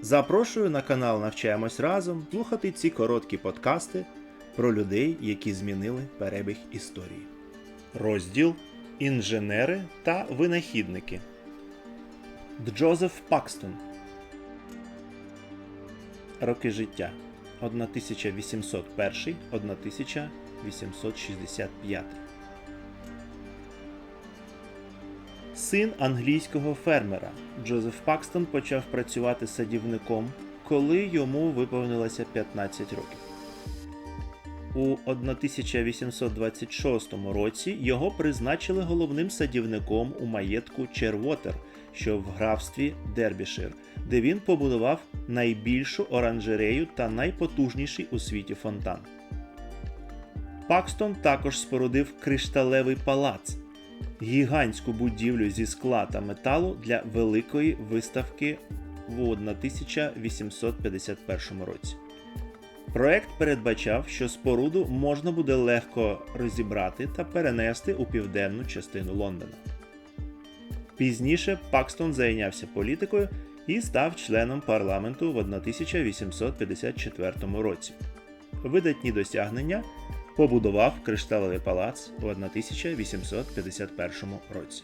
Запрошую на канал Навчаємось разом слухати ці короткі подкасти про людей, які змінили перебіг історії. Розділ Інженери та винахідники. Джозеф Пакстон. Роки життя 1801 1865 Син англійського фермера Джозеф Пакстон почав працювати садівником, коли йому виповнилося 15 років. У 1826 році його призначили головним садівником у маєтку Червотер, що в графстві Дербішир, де він побудував найбільшу оранжерею та найпотужніший у світі фонтан. Пакстон також спорудив кришталевий палац, гігантську будівлю зі скла та металу для великої виставки в 1851 році. Проект передбачав, що споруду можна буде легко розібрати та перенести у південну частину Лондона. Пізніше Пакстон зайнявся політикою і став членом парламенту в 1854 році. Видатні досягнення побудував кришталевий палац у 1851 році.